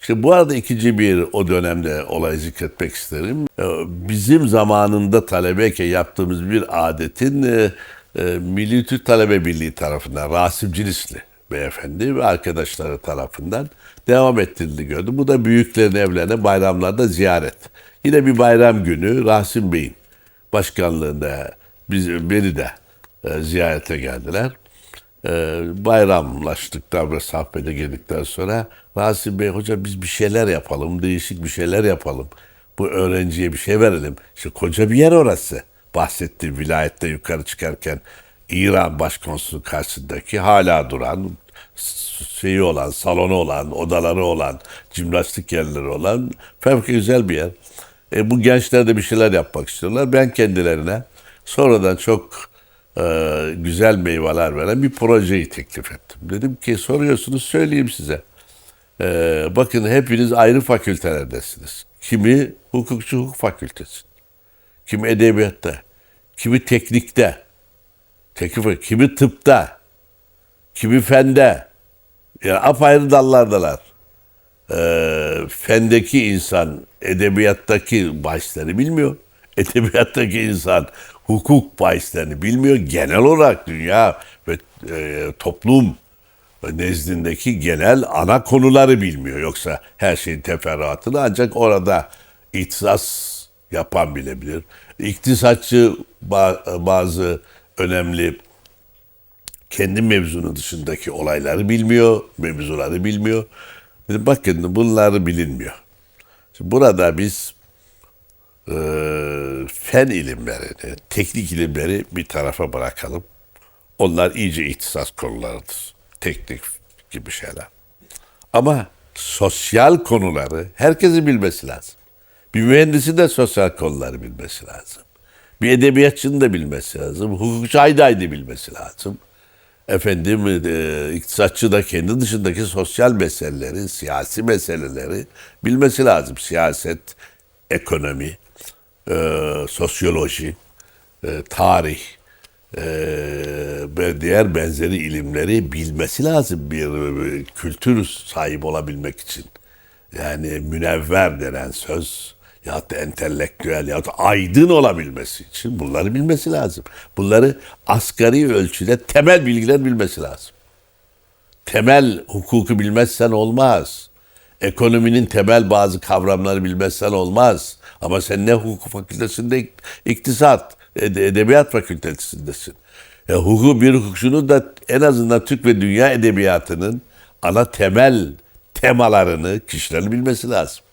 İşte bu arada ikinci bir o dönemde olay zikretmek isterim. Ee, Bizim zamanında talebeyken yaptığımız bir adetin e, e, Milli Türk Talebe Birliği tarafından Rasim Cilisli beyefendi ve arkadaşları tarafından devam ettirildi gördüm. Bu da büyüklerin evlerine bayramlarda ziyaret. Yine bir bayram günü Rasim Bey'in başkanlığında biz, beni de e, ziyarete geldiler. Ee, bayramlaştıktan ve sohbete girdikten sonra Rasim Bey hoca biz bir şeyler yapalım, değişik bir şeyler yapalım. Bu öğrenciye bir şey verelim. İşte koca bir yer orası. Bahsettiğim vilayette yukarı çıkarken İran Başkonsolosu karşısındaki hala duran, şeyi olan, salonu olan, odaları olan, jimnastik yerleri olan fevki güzel bir yer. E, bu gençler de bir şeyler yapmak istiyorlar. Ben kendilerine sonradan çok e, güzel meyveler veren bir projeyi teklif ettim. Dedim ki soruyorsunuz söyleyeyim size. E, bakın hepiniz ayrı fakültelerdesiniz. Kimi hukukçu hukuk fakültesi, kimi edebiyatta, kimi teknikte, teknik, kimi tıpta, kimi fende. Yani apayrı dallardalar. E, fendeki insan edebiyattaki bahisleri bilmiyor. Edebiyattaki insan hukuk bahislerini bilmiyor. Genel olarak dünya ve e, toplum nezdindeki genel ana konuları bilmiyor. Yoksa her şeyin teferruatını ancak orada ihtisas yapan bilebilir. İktisatçı bazı önemli kendi mevzunun dışındaki olayları bilmiyor, mevzuları bilmiyor. Bakın bunları bilinmiyor. Şimdi burada biz e, fen ilimlerini, teknik ilimleri bir tarafa bırakalım. Onlar iyice ihtisas konularıdır. Teknik gibi şeyler. Ama sosyal konuları herkesin bilmesi lazım. Bir mühendisin de sosyal konuları bilmesi lazım. Bir edebiyatçının da bilmesi lazım. Hukukçu ayda ayda bilmesi lazım. Efendim e, iktisatçı da kendi dışındaki sosyal meseleleri, siyasi meseleleri bilmesi lazım. Siyaset, ekonomi, e, sosyoloji, e, tarih e, ve diğer benzeri ilimleri bilmesi lazım bir, bir kültür sahibi olabilmek için. Yani münevver denen söz ya da entelektüel ya da aydın olabilmesi için bunları bilmesi lazım. Bunları asgari ölçüde temel bilgiler bilmesi lazım. Temel hukuku bilmezsen olmaz. Ekonominin temel bazı kavramları bilmezsen olmaz. Ama sen ne hukuk fakültesinde iktisat, ede- edebiyat fakültesindesin. E, hukuku bir hukukçunun da en azından Türk ve dünya edebiyatının ana temel temalarını kişilerin bilmesi lazım.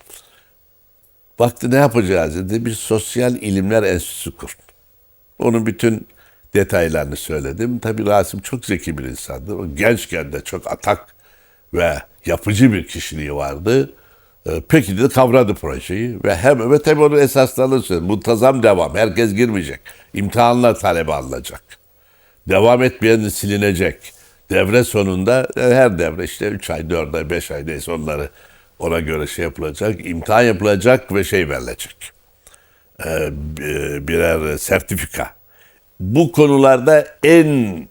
Baktı ne yapacağız dedi. Bir sosyal ilimler enstitüsü kur. Onun bütün detaylarını söyledim. Tabii Rasim çok zeki bir insandı. O gençken de çok atak ve yapıcı bir kişiliği vardı. Ee, Peki de kavradı projeyi ve hem ve tabii onun esaslarını söyledi. Muntazam devam. Herkes girmeyecek. İmtihanla talebe alınacak. Devam etmeyen silinecek. Devre sonunda her devre işte 3 ay, 4 ay, 5 ay neyse onları ona göre şey yapılacak. imtihan yapılacak ve şey verilecek. Ee, birer sertifika. Bu konularda en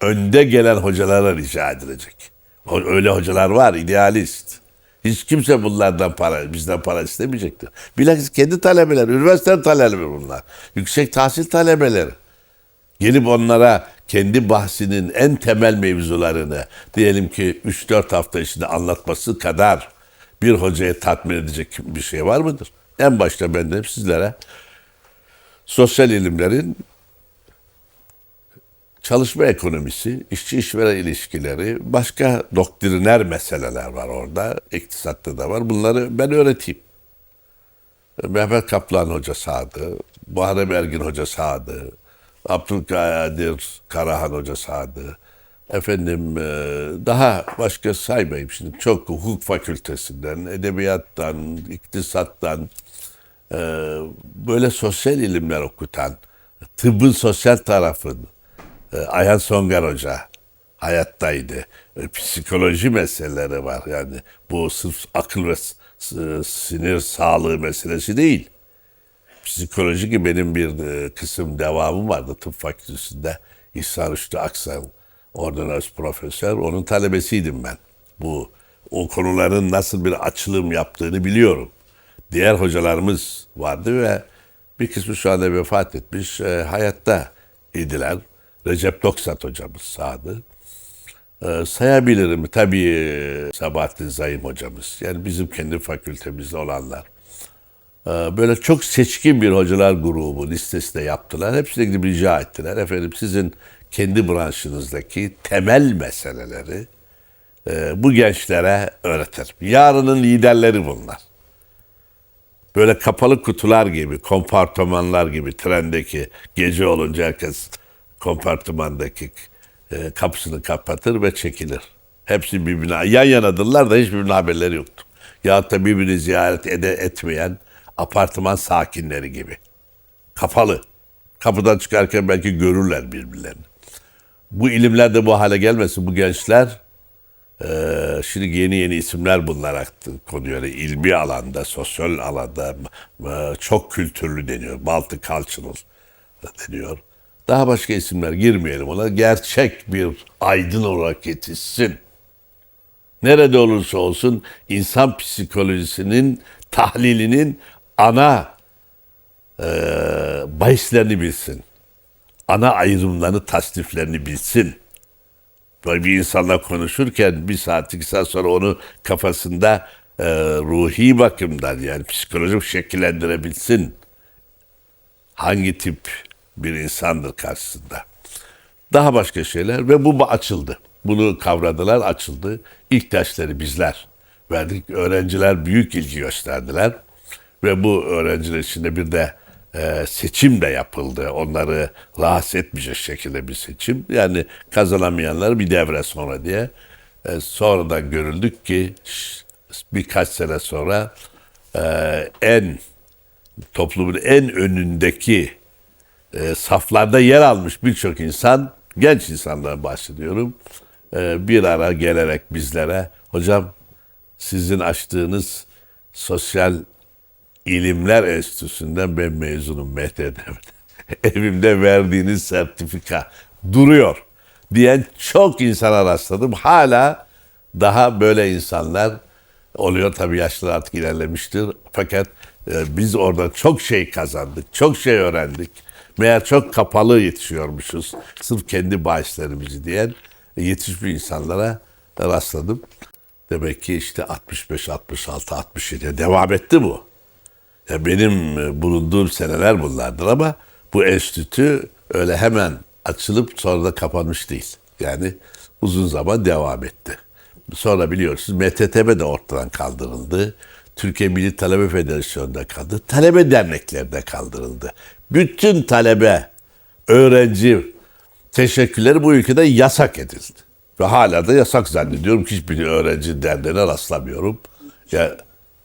önde gelen hocalara rica edilecek. Öyle hocalar var, idealist. Hiç kimse bunlardan para, bizden para istemeyecektir. Bilakis kendi talebeleri, üniversite talebeleri bunlar. Yüksek tahsil talebeleri. Gelip onlara kendi bahsinin en temel mevzularını diyelim ki 3-4 hafta içinde anlatması kadar bir hocaya tatmin edecek bir şey var mıdır? En başta ben de sizlere sosyal ilimlerin çalışma ekonomisi, işçi işveren ilişkileri, başka doktriner meseleler var orada. İktisatta da var. Bunları ben öğreteyim. Mehmet Kaplan Hoca sağdı, Muharrem Ergin Hoca sağdı, Abdülkadir Karahan Hoca sağdı. Efendim e, daha başka saymayayım şimdi çok hukuk fakültesinden, edebiyattan, iktisattan e, böyle sosyal ilimler okutan, tıbbın sosyal tarafını, E, Ayhan Songar Hoca hayattaydı. Psikoloji meseleleri var. Yani bu sırf akıl ve sinir sağlığı meselesi değil. Psikoloji ki benim bir kısım devamım vardı tıp fakültesinde. İhsan Rüştü Aksel, ordinary profesör. Onun talebesiydim ben. Bu o konuların nasıl bir açılım yaptığını biliyorum. Diğer hocalarımız vardı ve bir kısmı şu anda vefat etmiş. E, hayatta idiler. Recep Doksat hocamız sağdı. Ee, sayabilirim tabii e, Sabahattin Zayım hocamız. Yani bizim kendi fakültemizde olanlar. Ee, böyle çok seçkin bir hocalar grubu listesi de yaptılar. Hepsine gidip rica ettiler. Efendim sizin kendi branşınızdaki temel meseleleri e, bu gençlere öğretelim. Yarının liderleri bunlar. Böyle kapalı kutular gibi, kompartımanlar gibi trendeki gece olunca herkes kompartımandaki e, kapısını kapatır ve çekilir. Hepsi birbirine yan yanadırlar da hiçbirbirine haberleri yoktu. Ya da birbirini ziyaret ede, etmeyen apartman sakinleri gibi. Kapalı. Kapıdan çıkarken belki görürler birbirlerini. Bu ilimler de bu hale gelmesin. Bu gençler ee, şimdi yeni yeni isimler bunlar aktı konuyor. İlmi alanda, sosyal alanda e, çok kültürlü deniyor. Multicultural deniyor. Daha başka isimler girmeyelim ona. Gerçek bir aydın olarak yetişsin. Nerede olursa olsun insan psikolojisinin tahlilinin ana e, bahislerini bilsin. Ana ayrımlarını, tasniflerini bilsin böyle bir insanla konuşurken bir saat iki saat sonra onu kafasında e, ruhi bakımdan yani psikolojik şekillendirebilsin. Hangi tip bir insandır karşısında. Daha başka şeyler ve bu açıldı. Bunu kavradılar, açıldı. İlk dersleri bizler verdik. Öğrenciler büyük ilgi gösterdiler. Ve bu öğrenciler içinde bir de e, seçim de yapıldı. Onları rahatsız etmeyecek şekilde bir seçim. Yani kazanamayanlar bir devre sonra diye. E, sonradan görüldük ki birkaç sene sonra e, en toplumun en önündeki e, saflarda yer almış birçok insan, genç insanlardan bahsediyorum, e, bir ara gelerek bizlere, hocam sizin açtığınız sosyal İlimler Enstitüsü'nden ben mezunum MTD'den. Evimde verdiğiniz sertifika duruyor diyen çok insana rastladım. Hala daha böyle insanlar oluyor. Tabii yaşlar artık ilerlemiştir. Fakat e, biz oradan çok şey kazandık, çok şey öğrendik. Meğer çok kapalı yetişiyormuşuz. Sırf kendi bahislerimizi diyen e, yetişmiş insanlara rastladım. Demek ki işte 65, 66, 67'ye devam etti bu. Ya benim e, bulunduğum seneler bunlardır ama bu enstitü öyle hemen açılıp sonra da kapanmış değil. Yani uzun zaman devam etti. Sonra biliyorsunuz MTTB de ortadan kaldırıldı. Türkiye Milli Talebe Federasyonu'nda kaldı. Talebe derneklerde kaldırıldı. Bütün talebe, öğrenci teşekkürleri bu ülkede yasak edildi. Ve hala da yasak zannediyorum. Hiçbir öğrenci derneğine rastlamıyorum. Ya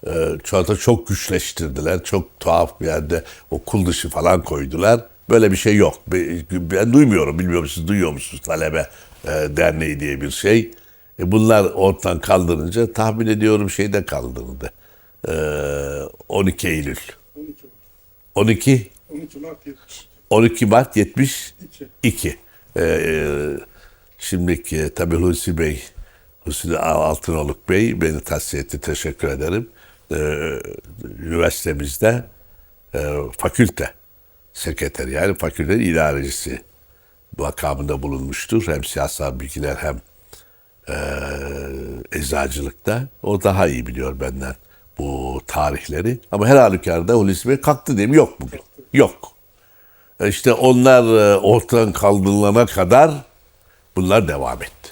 e, şu anda çok güçleştirdiler. Çok tuhaf bir yerde okul dışı falan koydular. Böyle bir şey yok. Ben, duymuyorum. Bilmiyorum siz duyuyor musunuz talebe e, derneği diye bir şey. E, bunlar ortadan kaldırınca tahmin ediyorum şey de kaldırıldı. E, 12 Eylül. 12 12 Mart 70. 12 Mart 72. Ee, şimdiki tabii Hulusi Bey, Hulusi Altınoluk Bey beni tavsiye etti. Teşekkür ederim. Ee, üniversitemizde e, fakülte sekreteri yani fakülte idarecisi makamında bulunmuştur. Hem siyasal bilgiler hem e, eczacılıkta. O daha iyi biliyor benden bu tarihleri. Ama her halükarda Hulusi Bey kalktı değil mi? Yok bugün. Yok. E İşte onlar e, ortadan kaldırılana kadar bunlar devam etti.